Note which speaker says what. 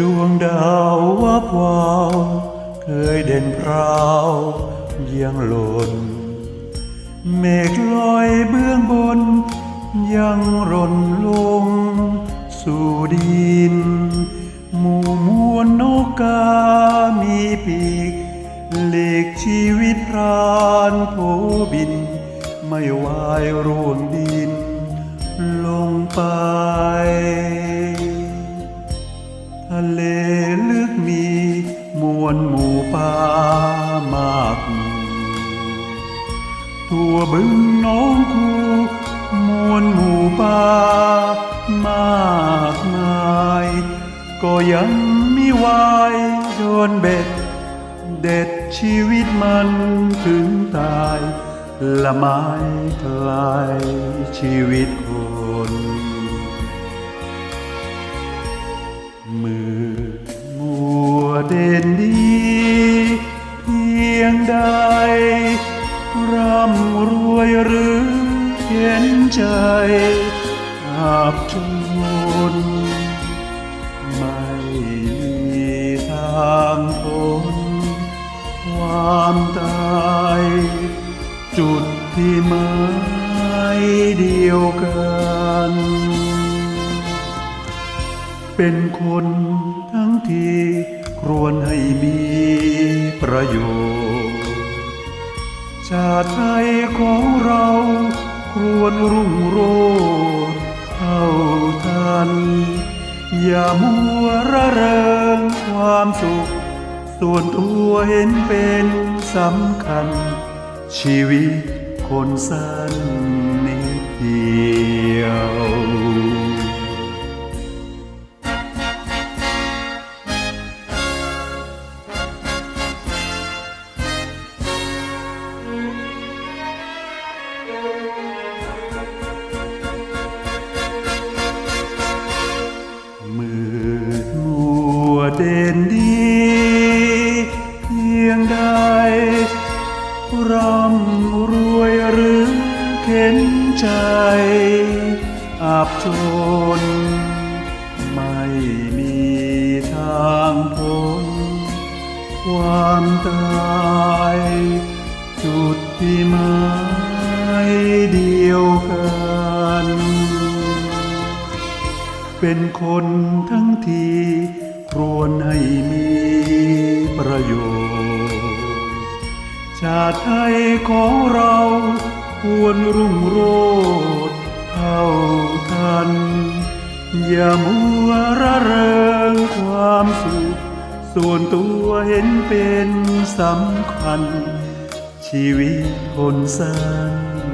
Speaker 1: ดวงดาววับวาวเคยเด่นพราวยังหล่น เมฆลอยเบื้องบน ยังร่นลง สู่ดิน หมู่มวลนกกามีปีกหลีกชีวิตพรานโผบิน ไม่วายร่วงดิน ลงไป ทั่วบึงน้องคูมวลหมู่ป่ามากมาย ก็ยังมีวายโดนเบ็ด เด็ดชีวิตมันถึงตาย ละไม้ทลายชีวิตคนมือมัวเด่นดี เพียงใด ร่ำรวยหรือเข็นใจอาบจนไม่มีทางพ้นความตาย จุดที่หมายเดียวกัน เป็นคนทั้งที่ควรให้มีประโยชน์ ชาติไทยของเราควรรุ่งโรจน์เท่าทัน อย่ามัวระเริงความสุข ส่วนตัวเห็นเป็นสำคัญ ชีวิตคนสั้นนิดเดียว เด่นดีเพียงใดร่ำรวยหรือเข็นใจอับจน ไม่มีทางพ้นความตาย จุดที่หมายเดียวกัน เป็นคนทั้งที ควรให้มีประโยชน์ ชาติไทยของเราควรรุ่งโรจน์เท่าทัน อย่ามัวระเริงความสุข ส่วนตัวเห็นเป็นสำคัญ ชีวิตคนสั้นนิ